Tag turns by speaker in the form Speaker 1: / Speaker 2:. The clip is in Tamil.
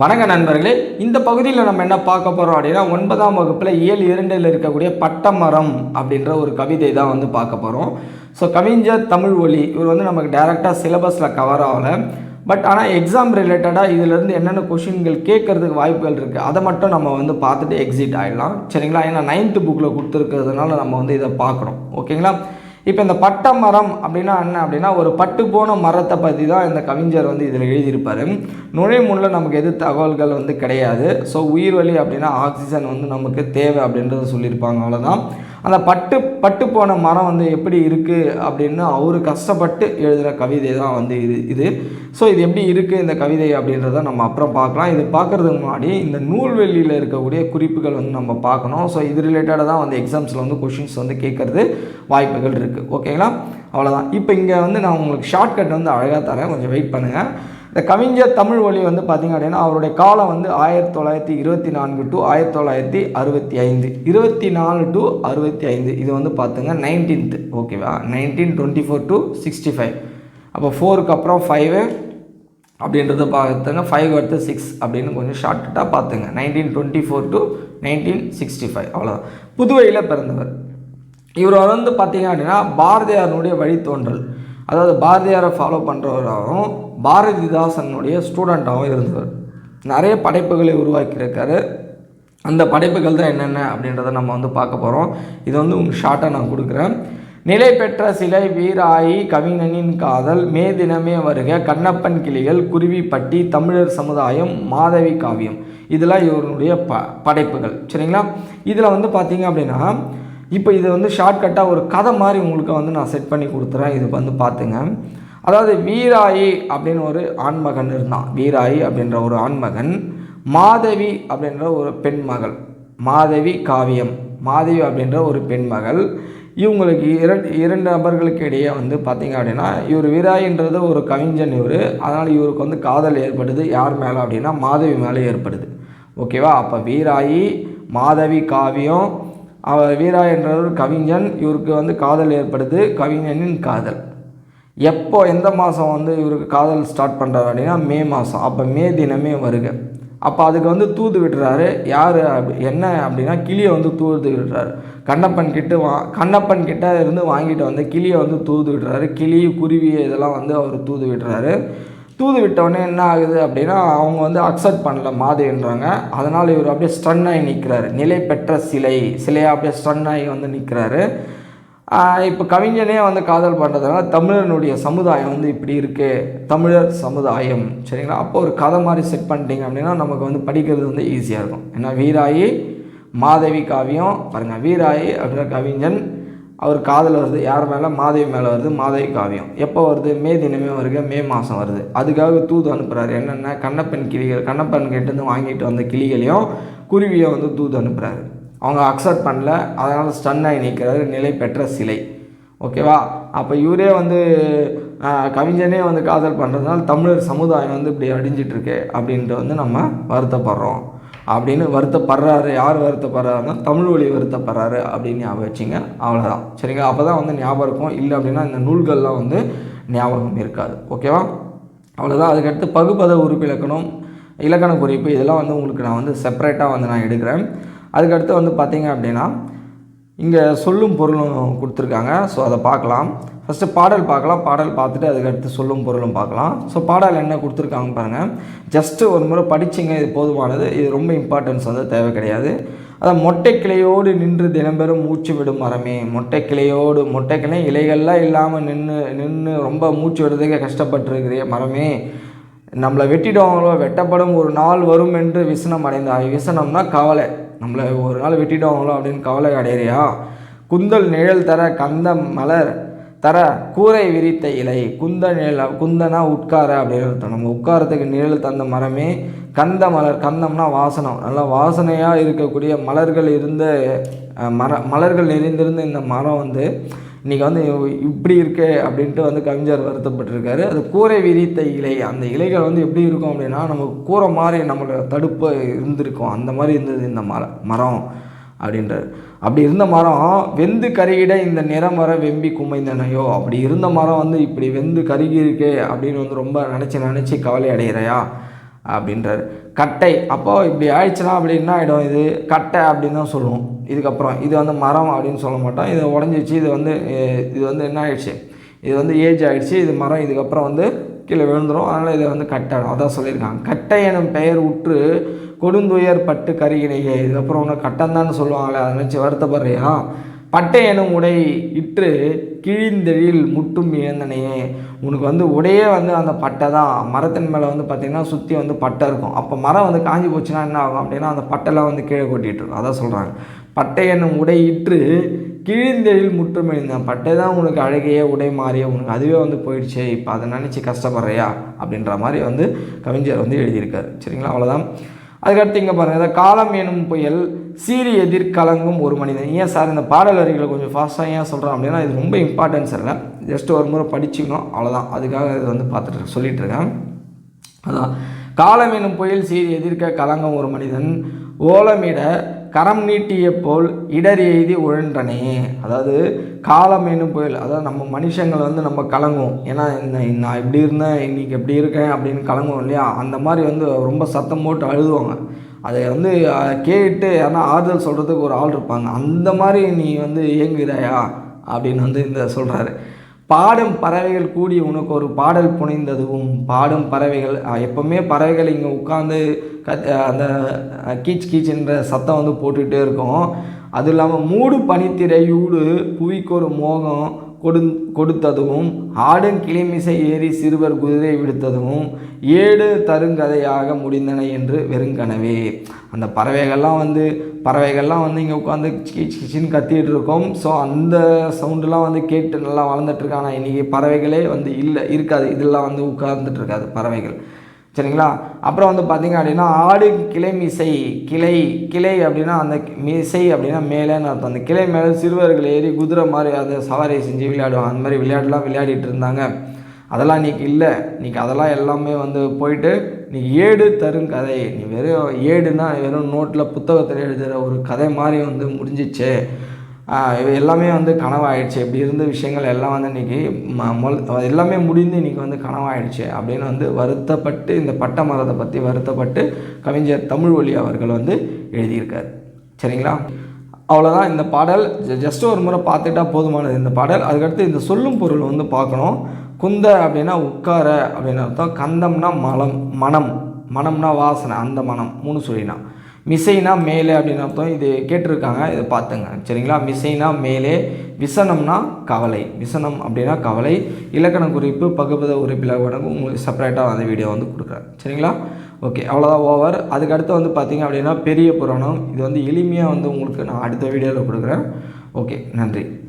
Speaker 1: வணக்க நண்பர்களே இந்த பகுதியில் நம்ம என்ன பார்க்க போகிறோம் அப்படின்னா ஒன்பதாம் வகுப்பில் இயல் இரண்டில் இருக்கக்கூடிய பட்டமரம் அப்படின்ற ஒரு கவிதை தான் வந்து பார்க்க போகிறோம் ஸோ கவிஞர் தமிழ் ஒலி இவர் வந்து நமக்கு டைரெக்டாக சிலபஸில் கவர் ஆகலை. பட் ஆனால் எக்ஸாம் ரிலேட்டடாக இதிலேருந்து என்னென்ன கொஷின்கள் கேட்கறதுக்கு வாய்ப்புகள் இருக்குது அதை மட்டும் நம்ம வந்து பார்த்துட்டு எக்ஸிட் ஆகிடலாம் சரிங்களா? ஏன்னா நைன்த்து புக்கில் கொடுத்துருக்கிறதுனால நம்ம வந்து இதை பார்க்குறோம். ஓகேங்களா இப்போ இந்த பட்ட மரம் அப்படின்னா என்ன அப்படின்னா ஒரு பட்டு போன மரத்தை பற்றி தான் இந்த கவிஞர் வந்து இதில் எழுதியிருப்பார். நுழைமுள்ள நமக்கு எது தகவல்கள் வந்து கிடையாது. ஸோ உயிர் வலி அப்படின்னா ஆக்சிஜன் வந்து நமக்கு தேவை அப்படின்றத சொல்லியிருப்பாங்க. அவ்வளோதான் அந்த பட்டு பட்டு போன மரம் வந்து எப்படி இருக்குது அப்படின்னு அவர் கஷ்டப்பட்டு எழுதுகிற கவிதை தான் வந்து இது இது. ஸோ இது எப்படி இருக்குது இந்த கவிதை அப்படின்றத நம்ம அப்புறம் பார்க்கலாம். இது பார்க்குறதுக்கு முன்னாடி இந்த நூல்வெளியில் இருக்கக்கூடிய குறிப்புகள் வந்து நம்ம பார்க்கணும். ஸோ இது ரிலேட்டடாக தான் வந்து எக்ஸாம்ஸில் வந்து கொஷின்ஸ் வந்து கேட்குறது வாய்ப்புகள் இருக்குது ஓகேங்களா அவ்வளோதான் இப்போ இங்கே வந்து நான் உங்களுக்கு ஷார்ட்கட் வந்து அழகாக தரேன். கொஞ்சம் வெயிட் பண்ணுங்கள் இந்த கவிஞர் தமிழ் வழி வந்து பார்த்திங்க அப்படின்னா அவருடைய காலம் வந்து ஆயிரத்தி தொள்ளாயிரத்தி இருபத்தி நான்கு டு ஆயிரத்தி தொள்ளாயிரத்தி அறுபத்தி ஐந்து. இருபத்தி நாலு டு அறுபத்தி ஐந்து. இது வந்து பார்த்துங்க நைன்டீன்த்து ஓகேவா nineteen twenty four to sixty five அப்போ ஃபோருக்கு அப்புறம் ஃபைவு அப்படின்றத பார்த்துங்க ஃபைவ் அடுத்து சிக்ஸ் அப்படின்னு கொஞ்சம் ஷார்ட்டாக பார்த்துங்க nineteen twenty four to nineteen sixty five அவ்வளோதான் புதுவையில் பிறந்தவர். இவர் வந்து பார்த்தீங்க அப்படின்னா பாரதியாரனுடைய வழித்தோன்றல். அதாவது பாரதியாரை ஃபாலோ பண்ணுறவராகவும் பாரதிதாசனுடைய ஸ்டூடெண்ட்டாகவும் இருந்தவர். நிறைய படைப்புகளை உருவாக்கியிருக்காரு. அந்த படைப்புகள் தான் என்னென்ன அப்படின்றத நம்ம வந்து பார்க்க போகிறோம் இது வந்து உங்களுக்கு ஷார்ட்டாக நான் கொடுக்குறேன். நிலை பெற்ற சிலை வீராயி கவிஞனின் காதல் மே தினமே வருக கண்ணப்பன் கிளிகள் குருவிப்பட்டி தமிழர் சமுதாயம் மாதவி காவியம். இதெல்லாம் இவருடைய ப படைப்புகள். சரிங்களா? இதில் வந்து பார்த்தீங்க அப்படின்னா இப்போ இது வந்து ஷார்ட்கட்டாக ஒரு கதை மாதிரி உங்களுக்கு வந்து நான் செட் பண்ணி கொடுத்துறேன். இது வந்து பார்த்துங்க அதாவது வீராயி அப்படின்னு ஒரு ஆண்மகன் இருந்தான். வீராயி அப்படின்ற ஒரு ஆண்மகன். மாதவி அப்படின்ற ஒரு பெண்மகள். மாதவி காவியம். மாதவி அப்படின்ற ஒரு பெண்மகள். இவங்களுக்கு இரண்டு இரண்டு நபர்களுக்கு இடையே வந்து பார்த்திங்க அப்படின்னா இவர் வீராயின்றது ஒரு கவிஞன் இவர். அதனால் இவருக்கு வந்து காதல் ஏற்படுது. யார் மேலே அப்படின்னா மாதவி மேலே ஏற்படுது. ஓகேவா? அப்போ வீராயி மாதவி காவியம் வீரா என்ற ஒரு கவிஞன். இவருக்கு வந்து காதல் ஏற்படுது. கவிஞனின் காதல். எப்போ எந்த மாதம் வந்து இவருக்கு காதல் ஸ்டார்ட் பண்ணுறாரு அப்படின்னா மே மாதம் அப்போ மே தினமே வருக. அப்போ அதுக்கு வந்து தூது விடுறாரு யார் என்ன அப்படின்னா கிளியை வந்து தூது விடுறாரு கண்ணப்பன் கிட்ட வா கண்ணப்பன் கிட்ட இருந்து வாங்கிட்டு வந்து கிளியை வந்து தூது விடுறாரு கிளி குருவி இதெல்லாம் வந்து அவர் தூது விடுறாரு தூது விட்டவொடனே என்ன ஆகுது அப்படின்னா அவங்க வந்து அக்செப்ட் பண்ணல மாதேன்றாங்க. அதனால் இவர் அப்படியே ஸ்டன் ஆகி நிற்கிறாரு நிலை பெற்ற சிலை சிலையாக அப்படியே ஸ்டன் ஆகி வந்து நிற்கிறாரு இப்போ கவிஞனே வந்து காதல் பண்ணுறதுனால தமிழனுடைய சமுதாயம் வந்து இப்படி இருக்குது தமிழர் சமுதாயம் சரிங்களா? அப்போ ஒரு கதை மாதிரி செட் பண்ணிட்டீங்க அப்படின்னா நமக்கு வந்து படிக்கிறது வந்து ஈஸியாக இருக்கும். ஏன்னா வீராயி மாதவி காவியம் பாருங்கள் வீராயி அப்படின்ற கவிஞன் அவர் காதல் வருது யார் மேலே? மாதவி மேலே வருது மாதவி காவியம். எப்போ வருது? மே தினமே வருக மே மாதம் வருது. அதுக்காக தூது அனுப்புகிறாரு என்னென்ன கண்ணப்பன் கிளிகள் கண்ணப்பன் கிட்டேருந்து வாங்கிட்டு வந்த கிளிகளையும் குருவியை வந்து தூது அனுப்புகிறாரு அவங்க அக்செப்ட் பண்ணல. அதனால் ஸ்டன் ஆகி நிற்கிறாரு நிலை பெற்ற சிலை. ஓகேவா அப்போ இவரே வந்து கவிஞனே வந்து காதல் பண்ணுறதுனால தமிழர் சமுதாயம் வந்து இப்படி அடிஞ்சிட்ருக்கு அப்படின்ட்டு வந்து நம்ம வருத்தப்படுறோம். அப்படின்னு வருத்தப்படுறாரு. யார் வருத்தப்படுறாருன்னா தமிழ் வழி வருத்தப்படுறாரு அப்படின்னு ஞாபகம் வச்சுங்க. அவ்வளோதான் சரிங்களா? அப்போ தான் வந்து ஞாபகம் இருக்கும். இல்லை அப்படின்னா இந்த நூல்கள்லாம் வந்து ஞாபகம் இருக்காது. ஓகேவா? அவ்வளோதான் அதுக்கடுத்து பகுப்பத உறுப்பு இலக்கணம் இலக்கண குறிப்பு இதெல்லாம் வந்து உங்களுக்கு நான் வந்து செப்பரேட்டாக வந்து நான் எடுக்கிறேன். அதுக்கடுத்து வந்து பார்த்தீங்க அப்படின்னா இங்கே சொல்லும் பொருளும் கொடுத்துருக்காங்க. ஸோ அதை பார்க்கலாம். ஃபஸ்ட்டு பாடல் பார்க்கலாம். பாடல் பார்த்துட்டு அதுக்கடுத்து சொல்லும் பொருளும் பார்க்கலாம். ஸோ பாடல் என்ன கொடுத்துருக்காங்க பாருங்கள் ஜஸ்ட்டு ஒரு முறை படிச்சிங்க இது போதுமானது. இது ரொம்ப இம்பார்ட்டன்ஸ் வந்து தேவை கிடையாது. அதான் மொட்டை கிளையோடு நின்று தினம்பெறும் மூச்சு விடும் மரமே. மொட்டை கிளையோடு மொட்டை கிளை இலைகள்லாம் இல்லாமல் நின்று நின்று ரொம்ப மூச்சு விடுறதுக்கே கஷ்டப்பட்டுருக்கிறிய மரமே. நம்மளை வெட்டிடுவாங்களோ வெட்டப்படும் ஒரு நாள் வரும் என்று விசனம் அடைந்தாய். விசனம்னா கவலை. நம்மளை ஒரு நாள் வெட்டிடுவாங்களோ அப்படின்னு கவலை அடையிறியா? குந்தல் நிழல் தர கந்த மலர் தர கூரை விரித்த இலை குந்த நிழல் குந்தனா உட்கார அப்படின்னு அர்த்தம். நம்ம உட்காரத்துக்கு நிழல் தந்த மரமே கந்த மலர் கந்தம்னா வாசனம். நல்லா வாசனையாக இருக்கக்கூடிய மலர்கள் இருந்த மர மலர்கள் நிறைந்திருந்த இந்த மரம் வந்து இன்றைக்கி வந்து இப்படி இருக்கே அப்படின்ட்டு வந்து கவிஞர் வருத்தப்பட்டிருக்காரு. அது கூரை விரித்த இலை. அந்த இலைகள் வந்து எப்படி இருக்கும் அப்படின்னா நம்ம கூரை மாதிரி நம்மளோட தடுப்பு இருந்திருக்கும். அந்த மாதிரி இருந்தது இந்த மர மரம். அப்படின்றார். அப்படி இருந்த மரம் வெந்து கருகிட இந்த நிறமரம் வெம்பி குமைந்தனையோ? அப்படி இருந்த மரம் வந்து இப்படி வெந்து கருகி இருக்கே அப்படின்னு வந்து ரொம்ப நினச்சி நினச்சி கவலை அடைகிறையா அப்படின்றார். கட்டை. அப்போது இப்படி ஆயிடுச்சுன்னா அப்படின்னா ஆகிடும் இது? கட்டை அப்படின்னு தான் சொல்லுவோம். இதுக்கப்புறம் இது வந்து மரம் அப்படின்னு சொல்ல மாட்டோம். இது உடஞ்சிச்சு இது வந்து இது வந்து என்ன ஆயிடுச்சு? இது வந்து ஏஜ் ஆகிடுச்சு இது மரம் இதுக்கப்புறம் வந்து கீழே விழுந்துரும். அதனால் இதை வந்து கட்டாடும் அதான் சொல்லியிருக்காங்க. கட்டை எனும் பெயர் உற்று கொடுந்துயர் பட்டு கருகினையே இதுக்கப்புறம் ஒன்று கட்டந்தான்னு சொல்லுவாங்களே அதை நினச்சி வருத்தப்படுறியா? பட்டை எனும் உடை இற்று கிழிந்தெழில் முட்டும் இழந்தனையே. உனக்கு வந்து உடையே வந்து அந்த பட்டை தான். மரத்தின் மேலே வந்து பார்த்திங்கன்னா சுற்றி வந்து பட்டை இருக்கும். அப்போ மரம் வந்து காஞ்சி போச்சுன்னா என்ன ஆகும் அப்படின்னா அந்த பட்டைலாம் வந்து கீழே கொட்டிகிட்டு இருக்கும். அதான் சொல்கிறாங்க பட்டை எனும் உடை இற்று கிழிந்தெழில் முற்றும் எழுந்தான் பட்டை தான் உனக்கு அழகையே உடை மாறிய உனக்கு அதுவே வந்து போயிடுச்சே இப்போ அதை நினச்சி கஷ்டப்படுறியா? அப்படின்ற மாதிரி வந்து கவிஞர் வந்து எழுதியிருக்காரு. சரிங்களா? அவ்வளோதான் அதுக்கடுத்து இங்கே பாருங்கள் இந்த காலம் எனும் புயல் சீரி எதிர் கலங்கும் ஒரு மனிதன். ஏன் சார் இந்த பாடல் வரிகளை கொஞ்சம் ஃபாஸ்ட்டாக ஏன் சொல்கிறோம் அப்படின்னா இது ரொம்ப இம்பார்ட்டன்ஸ் இல்லை. ஜஸ்ட் ஒரு முறை படிச்சுக்கணும். அவ்வளோதான் அதுக்காக இது வந்து பார்த்துட்டு சொல்லிட்டு இருக்கேன். அதான். காலம் எனும் புயல் சீரி எதிர்க்க கலங்கும் ஒரு மனிதன். ஓலமிட கரம் நீட்டிய போல் இடர் எய்தி உழன்றனே. அதாவது காலம் எனும் புயல் அதாவது நம்ம மனுஷங்கள் வந்து நம்ம கலங்குவோம். ஏன்னா இந்த நான் இப்படி இருந்தேன் இன்னைக்கு எப்படி இருக்கேன் அப்படின்னு கலங்குவோம் இல்லையா? அந்த மாதிரி வந்து ரொம்ப சத்தம் போட்டு அழுதுவாங்க. அதை வந்து கேட்டு யாருன்னா ஆறுதல் சொல்கிறதுக்கு ஒரு ஆள் இருப்பாங்க. அந்த மாதிரி நீ வந்து இயங்குகிறாயா? அப்படின்னு வந்து இந்த சொல்கிறாரு பாடும் பறவைகள் கூடி உனக்கு ஒரு பாடல் புனைந்ததுவும் பாடும் பறவைகள் எப்போவுமே எப்பவுமே பறவைகள் இங்கே உட்காந்து கத் அந்த கீச் கீச்சுன்ற சத்தம் வந்து போட்டுக்கிட்டே இருக்கும். அதுவும் இல்லாமல் மூடு பனித்திரையூடு புவிக்கு ஒரு மோகம் கொடு கொடுத்ததும் ஆடும் கிளிமிசை ஏறி சிறுவர் குதிரை விடுத்ததும் ஏடு தருங்கதையாக முடிந்தன என்று வெறுங்கனவே. அந்த பறவைகள்லாம் வந்து பறவைகள்லாம் வந்து இங்கே உட்காந்து கிச்சின்னு கத்திட்டு இருக்கோம். ஸோ அந்த சவுண்டுலாம் வந்து கேட்டு நல்லா வளர்ந்துட்டு இருக்கு ஆனால் இன்றைக்கி பறவைகளே வந்து இல்லை இருக்காது. இதெல்லாம் வந்து உட்கார்ந்துட்டு இருக்காது பறவைகள். சரிங்களா? அப்புறம் வந்து பார்த்தீங்க அப்படின்னா ஆடு கிளை மிசை கிளை கிளை அப்படின்னா அந்த மிசை அப்படின்னா மேலேன்னு அர்த்தம். அந்த கிளை மேலே சிறுவர்கள் ஏறி குதிரை மாதிரி அந்த சவாரி செஞ்சு விளையாடுவாங்க. அந்த மாதிரி விளையாட்டுலாம் விளையாடிட்டு இருந்தாங்க. அதெல்லாம் இன்னைக்கு இல்லை. இன்றைக்கி அதெல்லாம் எல்லாமே வந்து போயிட்டு நீ ஏடு தரும் கதை. நீ வெறும் ஏடுனா வெறும் நோட்டில் புத்தகத்தில் எழுதுகிற ஒரு கதை மாதிரி வந்து முடிஞ்சிச்சு. எல்லாமே வந்து கனவாயிடுச்சு. இப்படி இருந்த விஷயங்கள் எல்லாம் வந்து இன்றைக்கி மொல் எல்லாமே முடிந்து இன்றைக்கி வந்து கனவாயிடுச்சு அப்படின்னு வந்து வருத்தப்பட்டு இந்த பட்ட மரத்தை பற்றி வருத்தப்பட்டு கவிஞர் தமிழ்வழி அவர்கள் வந்து எழுதியிருக்கார். சரிங்களா? அவ்வளோதான் இந்த பாடல். ஜஸ்ட் ஒரு முறை பார்த்துட்டா போதுமானது. இந்த பாடல். அதுக்கடுத்து இந்த சொல்லும் பொருள் வந்து பார்க்கணும். குந்த அப்படின்னா உட்கார அப்படின்னு அர்த்தம். கந்தம்னா மலம் மனம். மனம்னா வாசனை. அந்த மனம். மூணு சொல்லினா. மிசைனா மேலே அப்படின்னு அர்த்தம். இது கேட்டிருக்காங்க இதை பார்த்துங்க. சரிங்களா? மிசைனா மேலே விசனம்னா கவலை. விசனம் அப்படின்னா கவலை. இலக்கண குறிப்பு பகுபத உறுப்பில் வழங்கும் உங்களுக்கு செப்பரேட்டாக அந்த வீடியோ வந்து கொடுக்குறேன். சரிங்களா? ஓகே அவ்வளோதான் ஓவர் அதுக்கடுத்து வந்து பார்த்தீங்க அப்படின்னா பெரிய புராணம். இது வந்து எளிமையாக வந்து உங்களுக்கு நான் அடுத்த வீடியோவில் கொடுக்குறேன். ஓகே நன்றி.